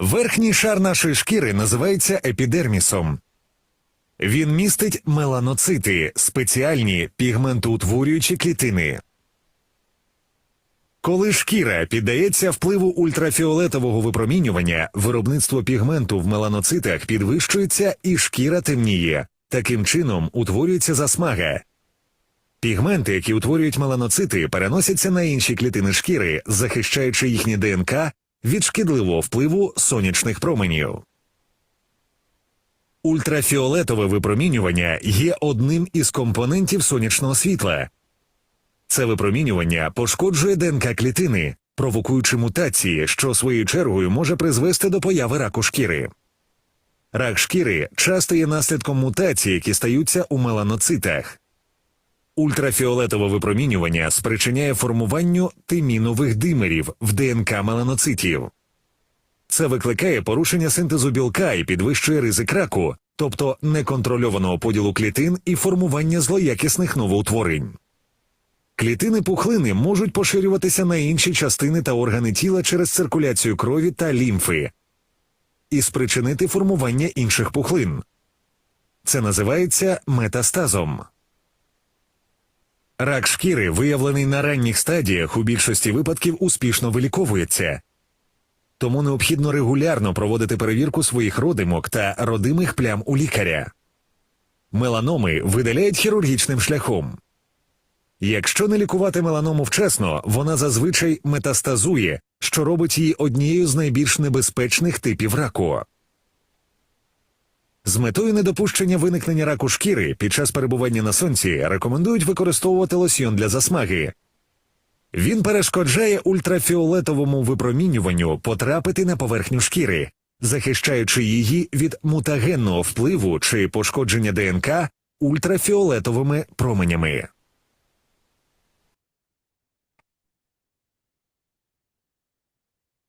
Верхній шар нашої шкіри називається епідермісом. Він містить меланоцити, спеціальні пігментоутворюючі клітини. Коли шкіра піддається впливу ультрафіолетового випромінювання, виробництво пігменту в меланоцитах підвищується і шкіра темніє. Таким чином утворюється засмага. Пігменти, які утворюють меланоцити, переносяться на інші клітини шкіри, захищаючи їхнє ДНК від шкідливого впливу сонячних променів. Ультрафіолетове випромінювання є одним із компонентів сонячного світла. Це випромінювання пошкоджує ДНК клітини, провокуючи мутації, що своєю чергою може призвести до появи раку шкіри. Рак шкіри часто є наслідком мутацій, які стаються у меланоцитах. Ультрафіолетове випромінювання спричиняє формуванню тимінових димерів в ДНК меланоцитів. Це викликає порушення синтезу білка і підвищує ризик раку, тобто неконтрольованого поділу клітин і формування злоякісних новоутворень. Клітини пухлини можуть поширюватися на інші частини та органи тіла через циркуляцію крові та лімфи і спричинити формування інших пухлин. Це називається метастазом. Рак шкіри, виявлений на ранніх стадіях, у більшості випадків успішно виліковується. Тому необхідно регулярно проводити перевірку своїх родимок та родимих плям у лікаря. Меланоми видаляють хірургічним шляхом. Якщо не лікувати меланому вчасно, вона зазвичай метастазує, що робить її однією з найбільш небезпечних типів раку. З метою недопущення виникнення раку шкіри під час перебування на сонці рекомендують використовувати лосьйон для засмаги. Він перешкоджає ультрафіолетовому випромінюванню потрапити на поверхню шкіри, захищаючи її від мутагенного впливу чи пошкодження ДНК ультрафіолетовими променями.